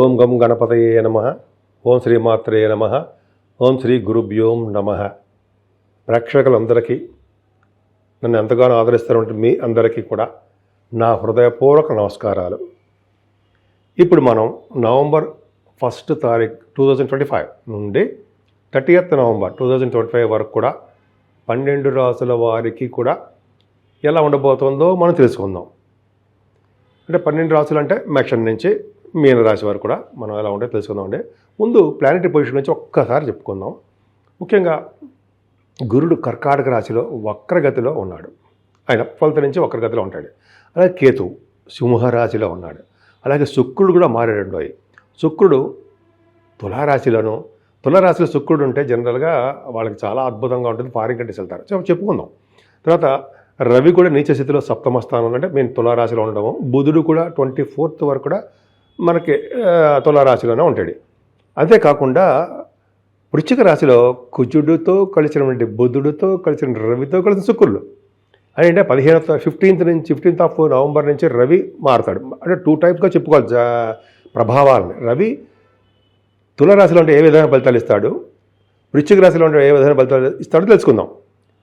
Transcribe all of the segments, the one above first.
ఓం గం గణపతయే నమ. ఓం శ్రీ మాత్రే నమ. ఓం శ్రీ గురుభ్యోం నమ. ప్రేక్షకులందరికీ నన్ను ఎంతగానో ఆదరిస్తున్నటువంటి మీ అందరికీ కూడా నా హృదయపూర్వక నమస్కారాలు. ఇప్పుడు మనం నవంబర్ ఫస్ట్ తారీఖు టూ థౌజండ్ ట్వంటీ ఫైవ్ నుండి thirtieth November two thousand twenty five వరకు కూడా పన్నెండు రాసుల వారికి కూడా ఎలా ఉండబోతుందో మనం తెలుసుకుందాం. అంటే పన్నెండు రాసులు అంటే మేషన్ నుంచి మీన రాశి వారు కూడా మనం ఎలా ఉంటే తెలుసుకుందాం అండి. ముందు ప్లానెటరీ పొజిషన్ నుంచి ఒక్కసారి చెప్పుకుందాం. ముఖ్యంగా గురుడు కర్కాటక రాశిలో వక్రగతిలో ఉన్నాడు. ఆయన ఫలిత నుంచి వక్రగతిలో ఉంటాడు. అలాగే కేతు సింహరాశిలో ఉన్నాడు. అలాగే శుక్రుడు కూడా మారాడు అయి. శుక్రుడు తులారాశిలోను తులారాశిలో శుక్రుడు ఉంటే జనరల్గా వాళ్ళకి చాలా అద్భుతంగా ఉంటుంది ఫారిన్ కంట్రీస్ వెళ్తారు. సో చెప్పుకుందాం. తర్వాత రవి కూడా నీచ స్థితిలో సప్తమ స్థానం అంటే మేము తులారాశిలో ఉండడము బుధుడు కూడా ట్వంటీ ఫోర్త్ వరకు కూడా మనకి తులారాశిలోనే ఉంటాడు. అంతేకాకుండా వృశ్చిక రాశిలో కుజుడితో కలిసినటువంటి బుధుడితో కలిసిన రవితో కలిసిన శుక్రుడు. అంటే పదిహేనత్ ఫిఫ్టీన్త్ నుంచి ఫిఫ్టీన్త్ ఆఫ్ నవంబర్ నుంచి రవి మారుతాడు. అంటే టూ టైప్గా చెప్పుకోవాలి. ప్రభావాలని. రవి తులరాశిలో ఉంటే ఏ విధమైన ఫలితాలు ఇస్తాడు? వృశ్చిక రాశిలో ఉంటే ఏ విధమైన ఫలితాలు ఇస్తాడో తెలుసుకుందాం.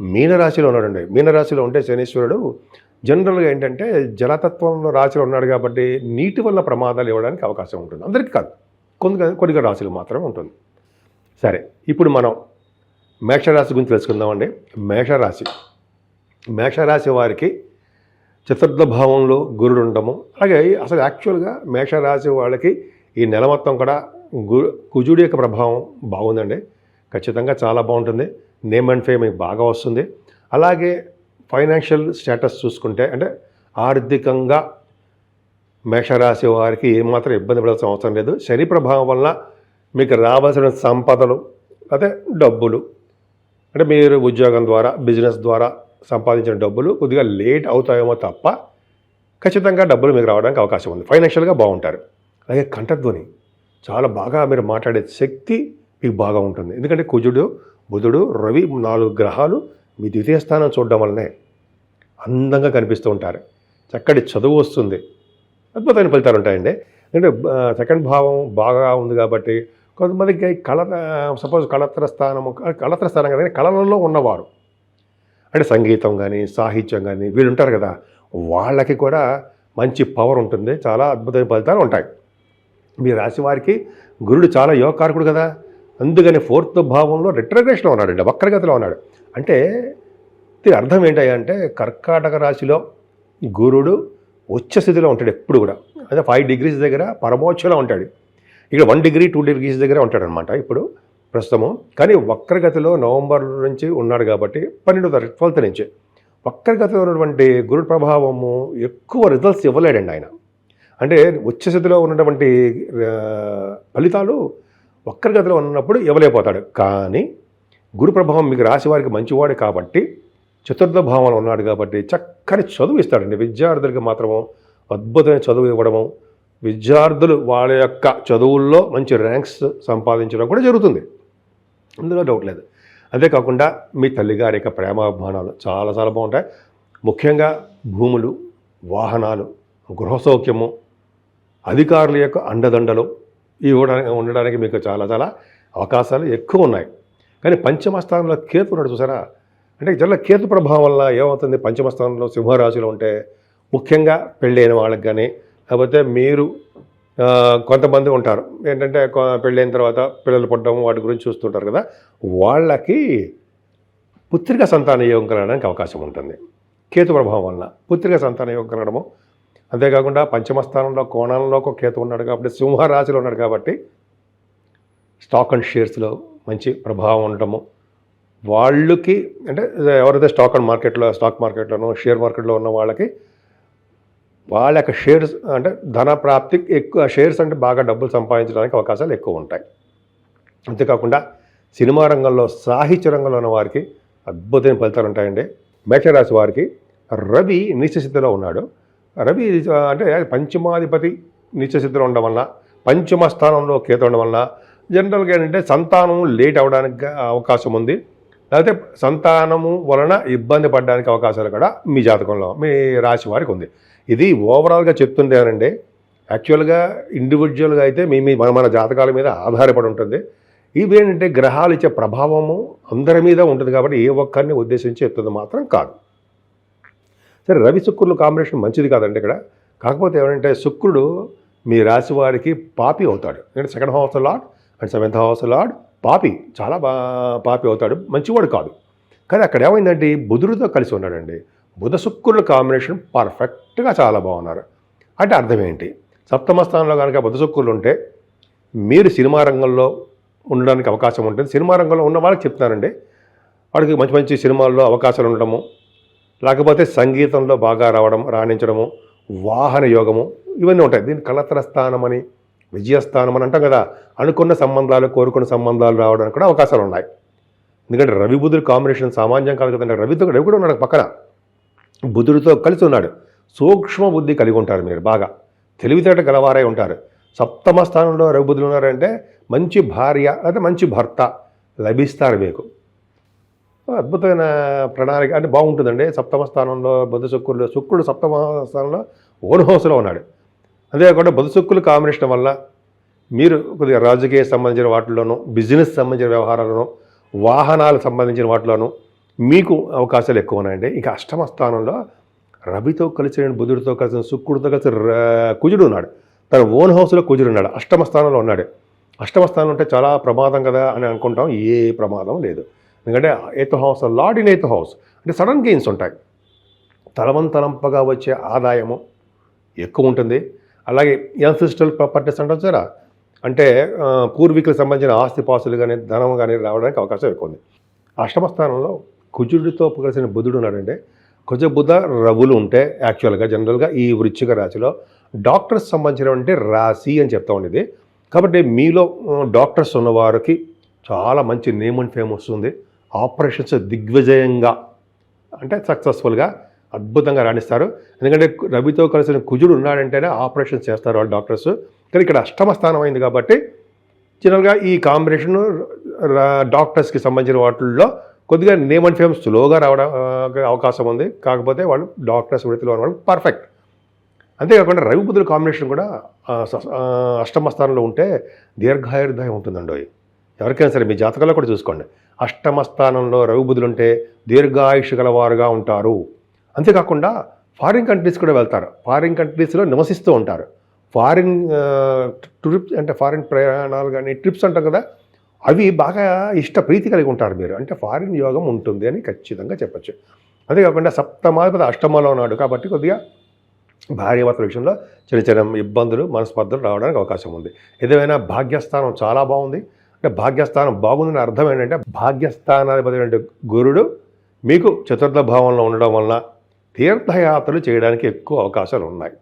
మీనరాశిలో ఉన్నాడండి. మీనరాశిలో ఉంటే శనీశ్వరుడు జనరల్గా ఏంటంటే జలతత్వంలో రాశిలో ఉన్నాడు కాబట్టి నీటి వల్ల ప్రమాదాలు ఇవ్వడానికి అవకాశం ఉంటుంది. అందరికీ కాదు. కొన్ని కొన్ని రాశులు మాత్రమే ఉంటుంది. సరే ఇప్పుడు మనం మేషరాశి గురించి తెలుసుకుందామండి. మేషరాశి. మేషరాశి వారికి చతుర్థ భావంలో గురుడు ఉండము అలాగే అసలు యాక్చువల్గా మేషరాశి వాళ్ళకి ఈ నెల మొత్తం కూడా గు కుజుడి యొక్క ప్రభావం బాగుందండి. ఖచ్చితంగా చాలా బాగుంటుంది. నేమ్ అండ్ ఫేమ్ బాగా వస్తుంది. అలాగే ఫైనాన్షియల్ స్టేటస్ చూసుకుంటే అంటే ఆర్థికంగా మేషరాశి వారికి ఏమాత్రం ఇబ్బంది పడాల్సిన అవసరం లేదు. శని ప్రభావం వల్ల మీకు రావాల్సిన సంపదలు అదే డబ్బులు అంటే మీరు ఉద్యోగం ద్వారా బిజినెస్ ద్వారా సంపాదించిన డబ్బులు కొద్దిగా లేట్ అవుతాయేమో తప్ప ఖచ్చితంగా డబ్బులు మీకు రావడానికి అవకాశం ఉంది. ఫైనాన్షియల్గా బాగుంటారు. అలాగే కంఠధ్వని చాలా బాగా మీరు మాట్లాడే శక్తి మీకు బాగా ఉంటుంది. ఎందుకంటే కుజుడు బుధుడు రవి నాలుగు గ్రహాలు మీ ద్వితీయ స్థానం చూడడం వల్లనే అందంగా కనిపిస్తూ ఉంటారు. చక్కటి చదువు వస్తుంది. అద్భుతమైన ఫలితాలు ఉంటాయండి. అంటే సెకండ్ భావం బాగా ఉంది కాబట్టి కొంతమందికి కళ సపోజ్ కళత్ర స్థానము కళత్ర స్థానం కానీ కళలలో ఉన్నవారు. అంటే సంగీతం కానీ సాహిత్యం కానీ వీళ్ళు ఉంటారు కదా వాళ్ళకి కూడా మంచి పవర్ ఉంటుంది. చాలా అద్భుతమైన ఫలితాలు ఉంటాయి. మీ రాశి వారికి గురుడు చాలా యోగకారకుడు కదా. అందుకని ఫోర్త్ భావంలో రిట్రగ్రేషన్లో ఉన్నాడండి వక్రగతిలో ఉన్నాడు. అంటే దీని అర్థం ఏంటంటే కర్కాటక రాశిలో గురుడు ఉచ్చ స్థితిలో ఉంటాడు ఎప్పుడు కూడా. అదే ఫైవ్ డిగ్రీస్ దగ్గర పరమోచ్చలో ఉంటాడు. ఇక్కడ వన్ డిగ్రీ టూ డిగ్రీస్ దగ్గర ఉంటాడు అనమాట ఇప్పుడు ప్రస్తుతము. కానీ వక్రగతిలో నవంబర్ నుంచి ఉన్నాడు కాబట్టి పన్నెండో తారీఖు ట్వెల్త్ నుంచి. వక్రగతిలో ఉన్నటువంటి గురుడు ప్రభావము ఎక్కువ రిజల్ట్స్ ఇవ్వలేడండి ఆయన. అంటే ఉచ్చ స్థితిలో ఉన్నటువంటి ఫలితాలు ఒక్కరి గదిలో ఉన్నప్పుడు ఇవ్వలేకపోతాడు. కానీ గురు ప్రభావం మీకు రాశివారికి మంచివాడు మంచివాడే కాబట్టి చతుర్థ భావంలో ఉన్నాడు కాబట్టి చక్కని చదువు ఇస్తాడండి. విద్యార్థులకి మాత్రము అద్భుతమైన చదువు ఇవ్వడము విద్యార్థులు వాళ్ళ యొక్క చదువుల్లో మంచి ర్యాంక్స్ సంపాదించడం కూడా జరుగుతుంది. అందులో డౌట్ లేదు. అంతేకాకుండా మీ తల్లిగారి యొక్క ప్రేమాభిమానాలు చాలా చాలా బాగుంటాయి. ముఖ్యంగా భూములు వాహనాలు గృహ సౌఖ్యము అధికారుల యొక్క అండదండలు ఇవ్వడానికి ఉండడానికి మీకు చాలా చాలా అవకాశాలు ఎక్కువ ఉన్నాయి. కానీ పంచమస్థానంలో కేతు ఉన్నాడు చూసారా? అంటే జనరల్ కేతు ప్రభావం వల్ల ఏమవుతుంది? పంచమస్థానంలో సింహరాశిలో ఉంటే ముఖ్యంగా పెళ్ళైన వాళ్ళకి కానీ లేకపోతే మీరు కొంతమంది ఉంటారు. ఏంటంటే పెళ్ళైన తర్వాత పిల్లలు పుట్టడం వాటి గురించి చూస్తుంటారు కదా? వాళ్ళకి పుత్రిక సంతాన యోగం కలగడానికి అవకాశం ఉంటుంది. కేతు ప్రభావం వలన పుత్రిక సంతాన యోగం కలగడము అంతేకాకుండా పంచమ స్థానంలో కోణంలో ఒక కేతు ఉన్నాడు కాబట్టి సింహరాశిలో ఉన్నాడు కాబట్టి స్టాక్ అండ్ షేర్స్లో మంచి ప్రభావం ఉండటము. వాళ్ళకి అంటే ఎవరైతే స్టాక్ అండ్ మార్కెట్లో స్టాక్ మార్కెట్లోనో షేర్ మార్కెట్లో ఉన్న వాళ్ళకి వాళ్ళ యొక్క షేర్స్ అంటే ధన ప్రాప్తి ఎక్కువ షేర్స్ అంటే బాగా డబ్బులు సంపాదించడానికి అవకాశాలు ఎక్కువ ఉంటాయి. అంతేకాకుండా సినిమా రంగంలో సాహిత్య రంగంలో ఉన్న వారికి అద్భుతమైన ఫలితాలు ఉంటాయండి. మేషరాశి వారికి రవి నిశ్చితిలో ఉన్నాడు. రవి అంటే పంచమాధిపతి నిత్యసిద్ధిలో ఉండడం వల్ల పంచమ స్థానంలో కేతు ఉండడం వల్ల జనరల్గా ఏంటంటే సంతానం లేట్ అవడానికి అవకాశం ఉంది. లేకపోతే సంతానము వలన ఇబ్బంది పడడానికి అవకాశాలు కూడా మీ జాతకంలో మీ రాశి వారికి ఉంది. ఇది ఓవరాల్గా చెప్తుండేనండి యాక్చువల్గా ఇండివిజువల్గా అయితే మీ మీ మన మన జాతకాల మీద ఆధారపడి ఉంటుంది. ఇవేంటంటే గ్రహాలు ఇచ్చే ప్రభావము అందరి మీద ఉంటుంది కాబట్టి ఏ ఒక్కరిని ఉద్దేశించి చెప్తుంది మాత్రం కాదు. సరే రవి శుక్రులు కాంబినేషన్ మంచిది కాదండి ఇక్కడ. కాకపోతే ఏమంటే శుక్రుడు మీ రాశి వారికి పాపి అవుతాడు. ఎందుకంటే second house lord and seventh house lord పాపి చాలా బా పాపి అవుతాడు. మంచివాడు కాదు. కానీ అక్కడ ఏమైందంటే బుధుడితో కలిసి ఉన్నాడండి. బుధ శుక్రుల కాంబినేషన్ పర్ఫెక్ట్గా చాలా బాగున్నారు. అంటే అర్థం ఏంటి? సప్తమ స్థానంలో కనుక బుధ శుక్రులు ఉంటే మీరు సినిమా రంగంలో ఉండడానికి అవకాశం ఉంటుంది. సినిమా రంగంలో ఉన్న వాళ్ళకి చెప్తానండి వాడికి మంచి మంచి సినిమాల్లో అవకాశాలు ఉండడము లేకపోతే సంగీతంలో బాగా రావడం రాణించడము వాహన యోగము ఇవన్నీ ఉంటాయి. దీన్ని కలతర స్థానం అని విజయస్థానం అని అంటాం కదా. అనుకున్న సంబంధాలు కోరుకున్న సంబంధాలు రావడానికి కూడా అవకాశాలు ఉన్నాయి. ఎందుకంటే రవి బుధుడు కాంబినేషన్ సామాన్యం కాదు కదండి. రవితో రవి కూడా ఉన్నాడు పక్కన. బుధుడితో కలిసి ఉన్నాడు. సూక్ష్మ బుద్ధి కలిగి ఉంటారు మీరు బాగా. తెలివితేట గలవారై ఉంటారు. సప్తమ స్థానంలో రవి బుధులు ఉన్నారంటే మంచి భార్య లేదా మంచి భర్త లభిస్తారు మీకు. అద్భుతమైన ప్రణాళిక. అంటే బాగుంటుందండి. సప్తమ స్థానంలో బుధ శుక్రుడు శుక్రుడు సప్తమ స్థానంలో ఓన్ హౌస్లో ఉన్నాడు. అంతేకాకుండా బుధ శుక్రులు కాంబినేషన్ వల్ల మీరు కొద్దిగా రాజకీయ సంబంధించిన వాటిలోనూ బిజినెస్ సంబంధించిన వ్యవహారాలను వాహనాలకు సంబంధించిన వాటిలోనూ మీకు అవకాశాలు ఎక్కువ ఉన్నాయండి ఇంకా అష్టమ స్థానంలో రవితో కలిసిన బుధుడితో కలిసి శుక్రుడితో కలిసి ర- కుజుడు ఉన్నాడు. తన ఓన్ హౌస్లో కుజుడు ఉన్నాడు. అష్టమ స్థానంలో ఉన్నాడు. అష్టమ స్థానం అంటే చాలా ప్రమాదం కదా అని అనుకుంటాం. ఏ ప్రమాదం లేదు. ఎందుకంటే eighth house lord in eighth house అంటే సడన్ గెయిన్స్ ఉంటాయి. తలవంతలంపగా వచ్చే ఆదాయము ఎక్కువ ఉంటుంది. అలాగే యాన్సిస్టల్ ప్రాపర్టీస్ అంటారు సారా అంటే పూర్వీకులకు సంబంధించిన ఆస్తిపాస్తులు కానీ ధనం కానీ రావడానికి అవకాశం ఎక్కువ ఉంది. అష్టమ స్థానంలో కుజుడితో కలిసిన బుధుడు ఉన్నాడంటే కుజ బుధ రవులు ఉంటే యాక్చువల్గా జనరల్గా ఈ వృచ్చిక రాశిలో డాక్టర్స్ సంబంధించినటువంటి రాశి అని చెప్తా ఉండేది. కాబట్టి మీలో డాక్టర్స్ ఉన్నవారికి చాలా మంచి నేమ్ అండ్ ఫేమ్ వస్తుంది. ఆపరేషన్స్ దిగ్విజయంగా అంటే సక్సెస్ఫుల్గా అద్భుతంగా రాణిస్తారు. ఎందుకంటే రవితో కలిసిన కుజుడు ఉన్నాడంటేనే ఆపరేషన్స్ చేస్తారు వాళ్ళు డాక్టర్స్. కానీ ఇక్కడ అష్టమ స్థానం అయింది కాబట్టి జనరల్గా ఈ కాంబినేషన్ డాక్టర్స్కి సంబంధించిన వాటిల్లో కొద్దిగా నేమ్ అండ్ ఫేమ్ స్లోగా రావడం అవకాశం ఉంది. కాకపోతే వాళ్ళు డాక్టర్స్ వృత్తిలో ఉన్న వాళ్ళు పర్ఫెక్ట్. అంతేకాకుండా రవి బుద్ధుల కాంబినేషన్ కూడా అష్టమ స్థానంలో ఉంటే దీర్ఘాయుర్దాయం ఉంటుందండి. ఎవరికైనా సరే మీ జాతకంలో కూడా చూసుకోండి. అష్టమ స్థానంలో రవి దీర్ఘాయుష ఉంటే గలవారుగా ఉంటారు. అంతేకాకుండా ఫారిన్ కంట్రీస్ కూడా వెళ్తారు. ఫారిన్ కంట్రీస్లో నివసిస్తూ ఉంటారు. ఫారిన్ ట్రిప్స్ అంటే ఫారిన్ ప్రయాణాలు కానీ ట్రిప్స్ అంటాం కదా అవి బాగా ఇష్ట ప్రీతి కలిగి ఉంటారు మీరు. అంటే ఫారిన్ యోగం ఉంటుంది అని ఖచ్చితంగా చెప్పచ్చు. అంతేకాకుండా సప్తమాధిపతి అష్టమంలో ఉన్నాడు కాబట్టి కొద్దిగా భార్యాభర్తల విషయంలో చిన్న చిన్న ఇబ్బందులు మనస్పర్ధలు రావడానికి అవకాశం ఉంది. ఏదేమైనా భాగ్యస్థానం చాలా బాగుంది. అంటే భాగ్యస్థానం బాగుందని అర్థం ఏంటంటే భాగ్యస్థానాధిపతి గురుడు మీకు చతుర్థ భావంలో ఉండడం వలన తీర్థయాత్రలు చేయడానికి ఎక్కువ అవకాశాలు ఉన్నాయి.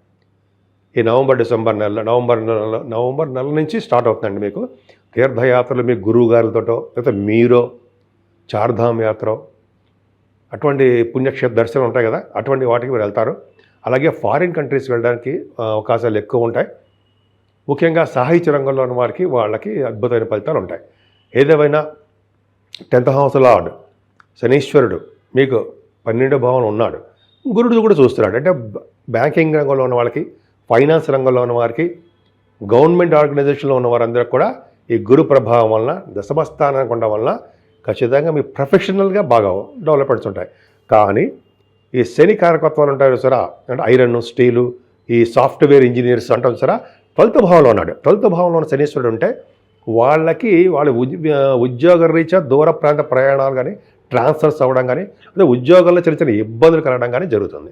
ఈ నవంబర్ డిసెంబర్ నెల నవంబర్ నెలలో నవంబర్ నెల నుంచి స్టార్ట్ అవుతుందండి మీకు. తీర్థయాత్రలు మీ గురువు గారితోటో లేకపోతే మీరో చార్ధామ్ యాత్ర అటువంటి పుణ్యక్షేత్ర దర్శనం ఉంటాయి కదా అటువంటి వాటికి మీరు వెళ్తారు. అలాగే ఫారిన్ కంట్రీస్ వెళ్ళడానికి అవకాశాలు ఎక్కువ ఉంటాయి. ముఖ్యంగా సాహిత్య రంగంలో ఉన్న వారికి వాళ్ళకి అద్భుతమైన ఫలితాలు ఉంటాయి. ఏదేమైనా టెన్త్ హౌస్ లార్డ్ శనీశ్వరుడు మీకు పన్నెండో భావంలో ఉన్నాడు. గురుడు కూడా చూస్తున్నాడు. అంటే బ్యాంకింగ్ రంగంలో ఉన్న వాళ్ళకి ఫైనాన్స్ రంగంలో ఉన్న వారికి గవర్నమెంట్ ఆర్గనైజేషన్లో ఉన్న వారందరికీ కూడా ఈ గురు ప్రభావం వలన దశమస్థానానికి ఉండడం వలన ఖచ్చితంగా మీ ప్రొఫెషనల్గా బాగా డెవలప్మెంట్స్ ఉంటాయి. కానీ ఈ శని కారకత్వాలు ఉంటాయి సరా అంటే ఐరన్ స్టీలు ఈ సాఫ్ట్వేర్ ఇంజనీర్స్ అంటాం సరా ట్వెల్త్ భావంలో ఉన్నాడు. ట్వెల్త్ భావంలో ఉన్న శనీశ్వరుడు ఉంటే వాళ్ళకి వాళ్ళ ఉద్యోగ రీత్యా దూర ప్రాంత ప్రయాణాలు కానీ ట్రాన్స్ఫర్స్ అవ్వడం కానీ అదే ఉద్యోగాల్లో చిన్న చిన్న ఇబ్బందులు కలగడం కానీ జరుగుతుంది.